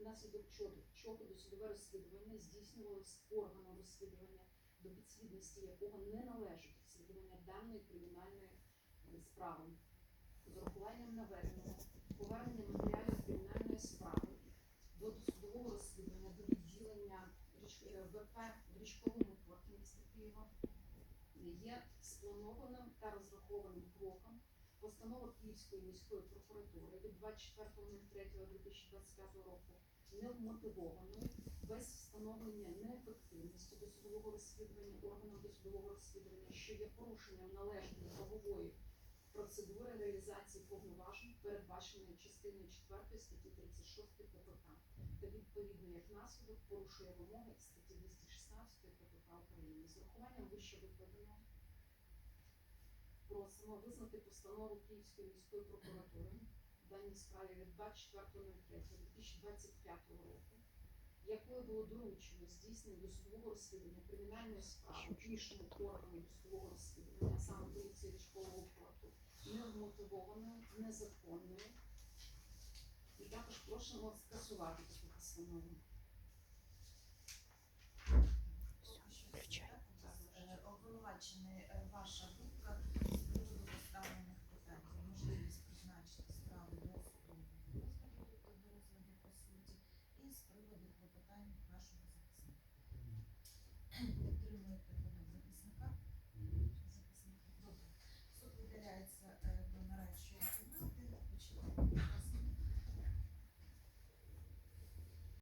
внаслідок чого, досудове розслідування здійснювалось органом розслідування, до підслідності якого не належить розслідування даної кримінальної е, справи. З урахуванням наведеного повернення матеріалів кримінальної справи до досудового розслідування до відділення е, ВП в річковому порті міста Києва є спланованим та розрахованим кроком постанова Київської міської прокуратури від 24.03.2025 року невмотивованою, без встановлення неефективності досудового розслідування органом досудового розслідування, що є порушенням належної правової процедури реалізації повноважень, передбаченої частиною 4 статті 36 КПК, та відповідно як наслідок порушує вимоги статті 216 КПК України. З урахуванням вище викладеного просимо визнати постанову Київської міської прокуратури даній справі від 24.03.2025 року, якою було доручено здійснення досудового розслідування кримінальної справи іншому органу досудового розслідування, а саме поліції річкового порту, невмотивованою, незаконною. І також просимо скасувати таку постанову. Е, Обвинувачений